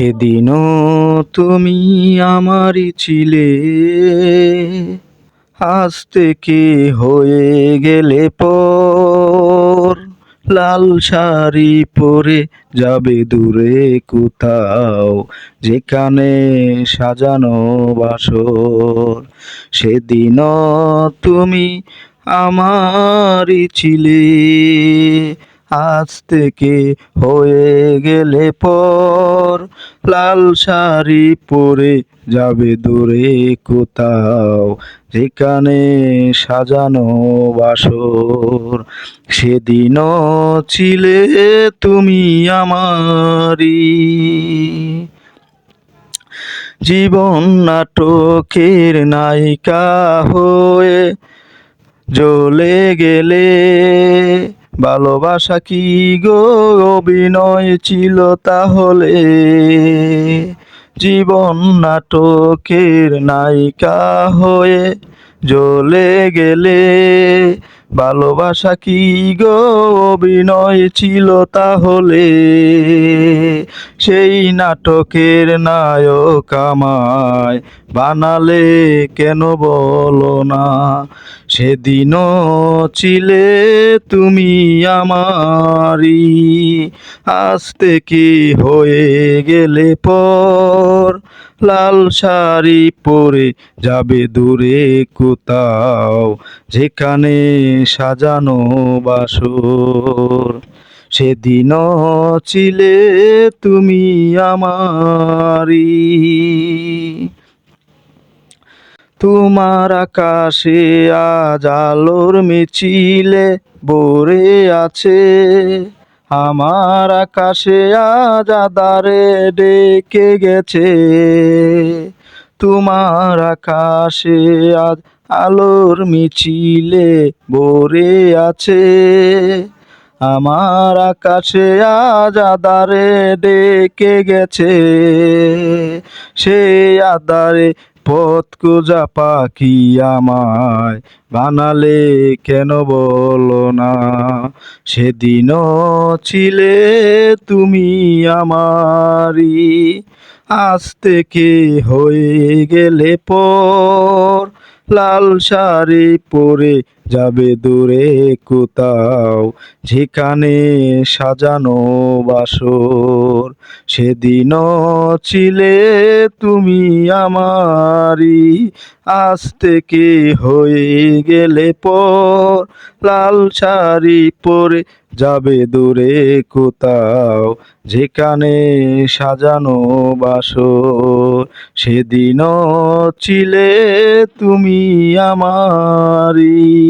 এদিনও তুমি আমারই ছিলে। আজ থেকে হয়ে গেলে পর লাল শাড়ি পরে যাবে দূরে কোথাও, যেখানে সাজানো বাসর। সেদিনও তুমি আমারই ছিলে। আজ থেকে হয়ে গেলে পর লাল শাড়ি পরে যাবে দূরে কোথাও, যেখানে সাজানো বাসর। সেদিনও ছিলে তুমি আমারই। জীবন নাটকের নায়িকা হয়ে জ্বলে গেলে ভালোবাসা কি গো? অভিনয় ছিল তাহলে। জীবন নাটকের নায়িকা হয়ে জ্বলে গেলে। ভালোবাসা কি গো? অভিনয় ছিল তাহলে। সেই নাটকের নায়ক আমায় বানালে কেন বলো না? সেদিনও ছিলে তুমি আমারই। আজ থেকে হয়ে গেলে পর লাল শাড়ি পরে যাবে দূরে কোথাও। যেখানে সাজানো বাসর। সেদিন ছিলে তুমি আমারই। তোমার আকাশে আজ আলোর মিছিলে ভরে আছে। আমার আকাশে আজ আদারে ডেকে গেছে। তোমার আকাশে আজ আলোর মিছিলে ভরে আছে। আমার আকাশে আজ আদারে ডেকে গেছে। সে আদারে পথ কুজা পাখি আমায় বানালে কেন বলো না? সেদিনও ছিলে তুমি আমারই, আজ থেকে হয়ে গেলে পর লাল শাড়ি পরে যাবে দূরে কোথাও। যেখানে সাজানো বাসর, সেদিনও ছিলে তুমি আমারই। আজ থেকে হয়ে গেলে পর লাল শাড়ি পরে যাবে দূরে কোথাও যেখানে সাজানো বাসো সেদিনও ছিলে তুমি আমারই।